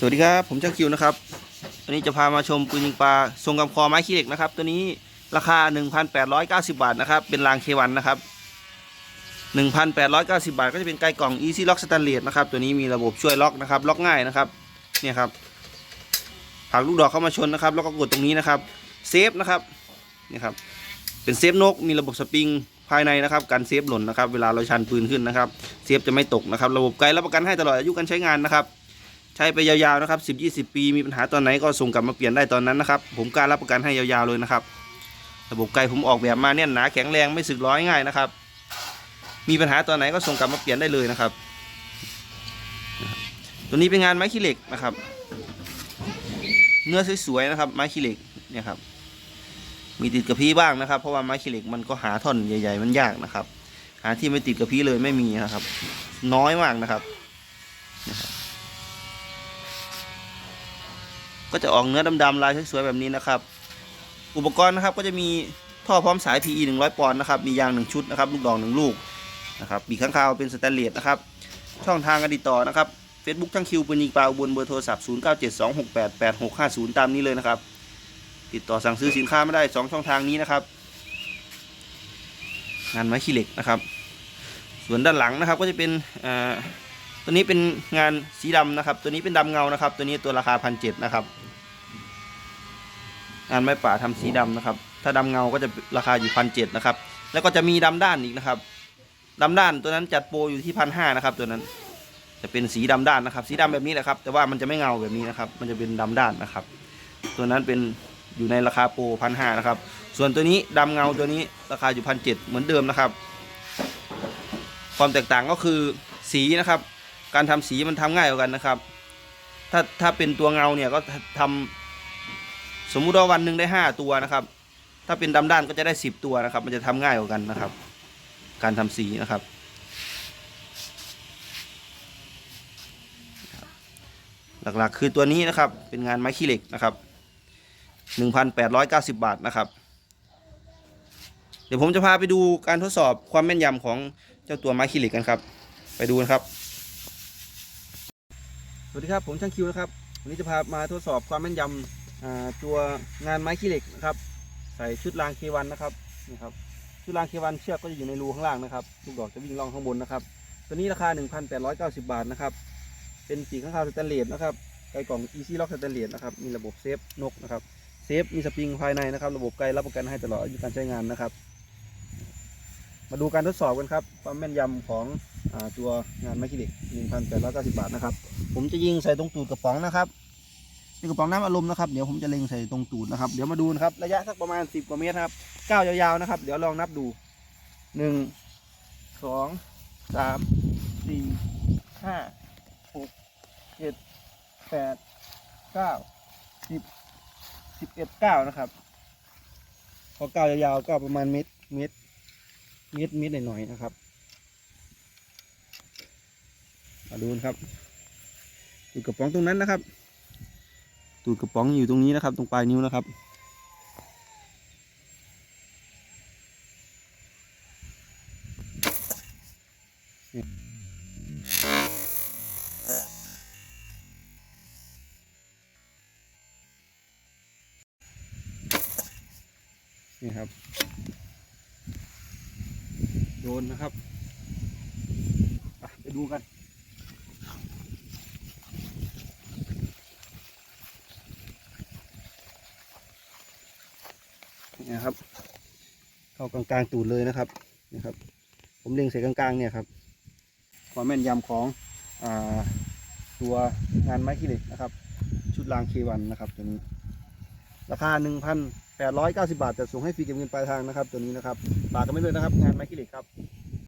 สวัสดีครับ ผมช่างคิวนะครับ วันนี้จะพามาชมปืนยิงปลาทรงกำคอไม้ขี้เหล็กนะครับ ตัวนี้ราคา 1,890 บาทนะครับ เป็นรางเควันนะครับ 1,890 บาท ก็จะเป็นไกกล่อง Easy Lock Stainless นะครับ ตัวนี้มีระบบช่วยล็อกนะครับ ล็อกง่ายนะครับ เนี่ยครับผักลูกดอกเข้ามาชนนะครับ แล้วก็กดตรงนี้นะครับ เซฟนะครับเนี่ยครับ เป็นเซฟนก มีระบบสปริงภายในนะครับ การเซฟหล่นนะครับ เวลาเราชันปืนขึ้นนะครับ เซฟจะไม่ตกนะครับ ระบบไกลรับประกันให้ตลอดอายุการใช้งานนะครับ ใช้ไปยาวๆนะครับสิบยี่สิบปีมีปัญหาตอนไหนก็ส่งกลับมาเปลี่ยนได้ตอนนั้นนะครับ ผมกล้ารรับประกันให้ยาวๆเลยนะครับ ระบบไกลผมออกแบบมาเนี่ยหนาแข็งแรงไม่สึกร้อยง่ายนะครับ มีปัญหาตอนไหนก็ส่งกลับมาเปลี่ยนได้เลยนะครับ ตัวนี้เป็นงานไม้ขี้เหล็กนะครับ เนื้อสวยๆนะครับ ไม้ขี้เหล็กเนี่ยครับ มีติดกระพี้บ้างนะครับ เพราะว่าไม้ขี้เหล็กมันก็หาท่อนใหญ่ ๆ มันยากนะครับ หาที่ไม่ติดกระพี้เลยไม่มีนะครับ น้อยมากนะครับ ก็จะออกเนื้อดำๆลายสวยๆแบบนี้นะครับ อุปกรณ์นะครับก็จะมีท่อพร้อมสาย PE 100 ปอนด์นะครับ มียาง 1 ชุดนะครับลูกดอก1ลูกนะครับปีข้างคาวเป็นสแตนเลสนะครับ ช่องทางการติดต่อนะครับ Facebook ทั้งคิวปืนยิงปลาอุบนเบอร์โทรศัพท์ 0972688650 ตามนี้เลยนะครับ ติดต่อสั่งซื้อสินค้าไม่ได้ 2 ช่องทางนี้นะครับ งานไม้ขี้เหล็กนะครับ ส่วนด้านหลังนะครับก็จะเป็นอ่า ตัวนี้เป็นงานสีดำนะครับ ตัวนี้เป็นดำเงานะครับ ตัวนี้ตัวราคาพันเจ็ดนะครับ งานไม้ป่าทำสีดำนะครับ ถ้าดำเงาก็จะราคาอยู่พันเจ็ดนะครับ แล้วก็จะมีดำด้านอีกนะครับดำด้านตัวนั้นจัดโปรอยู่ที่พันห้านะครับ ตัวนั้น จะเป็นสีดำด้านนะครับ สีดำแบบนี้แหละครับ แต่ว่ามันจะไม่เงาแบบนี้นะครับ มันจะเป็นดำด้านนะครับ ตัวนั้นเป็นอยู่ในราคาโปรพันห้านะครับ ส่วนตัวนี้ดำเงาตัวนี้ราคาอยู่พันเจ็ดเหมือนเดิมนะครับ ความแตกต่างก็คือสีนะครับ การทำสีมันทำง่ายกว่ากันนะครับ ถ้าถ้าเป็นตัวเงาเนี่ยก็ทำสมมุติว่าวันหนึ่งได้ห้าตัวนะครับ ถ้าเป็นดำด้านก็จะได้สิบตัวนะครับ มันจะทำง่ายกว่ากันนะครับ การทำสีนะครับ หลักๆคือตัวนี้นะครับ เป็นงานไม้ขี้เหล็กนะครับหนึ่งพันแปดร้อยเก้าสิบบาทนะครับ เดี๋ยวผมจะพาไปดูการทดสอบความแม่นยำของเจ้าตัวไม้ขี้เหล็กกันครับ ไปดูนะครับ สวัสดีครับผมช่างคิวนะครับวันนี้จะพามาทดสอบความแม่นยำตัวงานไม้ขี้เหล็กนะครับ ใส่ชุดรางเควันนะครับนี่ครับชุดรางเควันเชือกก็จะอยู่ในรูข้างล่างนะครับลูกดอกจะวิ่งล่องข้างบนนะครับ ตัวนี้ราคา 1,890 บาทนะครับ เป็นปีข้างคาวสแตนเลสนะครับไกกล่อง Easy Lock สแตนเลสนะครับมีระบบเซฟนกนะครับเซฟมีสปริงภายในนะครับ ระบบไกลรับประกันให้ตลอดอายุการใช้งานนะครับ มาดูการทดสอบกันครับความแม่นยำของอตัวงานไม้ขี้เหล็ก1,890 บาทนะครับ ผมจะยิงใส่ตรงตูดกระป๋องนะครับนี่กระป๋องน้ำอารมณ์นะครับ เดี๋ยวผมจะเล็งใส่ตรงตูดนะครับ เดี๋ยวมาดูนะครับ ระยะสักประมาณ 10 กว่าเมตรครับก้าวยาวๆนะครับ เดี๋ยวลองนับดู 1 2 3 4 5 6 7 8 9 10 11 9นะครับ พอก้าวยาวๆก็ประมาณเมตรเมตร ม็ดเม็ดหน่อยๆนะครับ มาดูนะครับตูดกระป๋องตรงนั้นนะครับ ตูดกระป๋องอยู่ตรงนี้นะครับ ตรงปลายนิ้วนะครับนี่ครับ โดนนะครับ ไปดูกันนี่นะครับ เข้ากลางๆตูดเลยนะครับนะครับ ผมเล็งใส่กลางๆเนี่ยครับ ความแม่นยำของอตัวงานไม้ขี้เหล็กนะครับ ชุดรางเควันนะครับตัวนี้ ราคา 890 บาทแต่ส่งให้ฟรีเก็บเงินปลายทางนะครับ ตัวนี้นะครับฝากกันไม่เลยนะครับงานไม้ขี้เหล็กครับ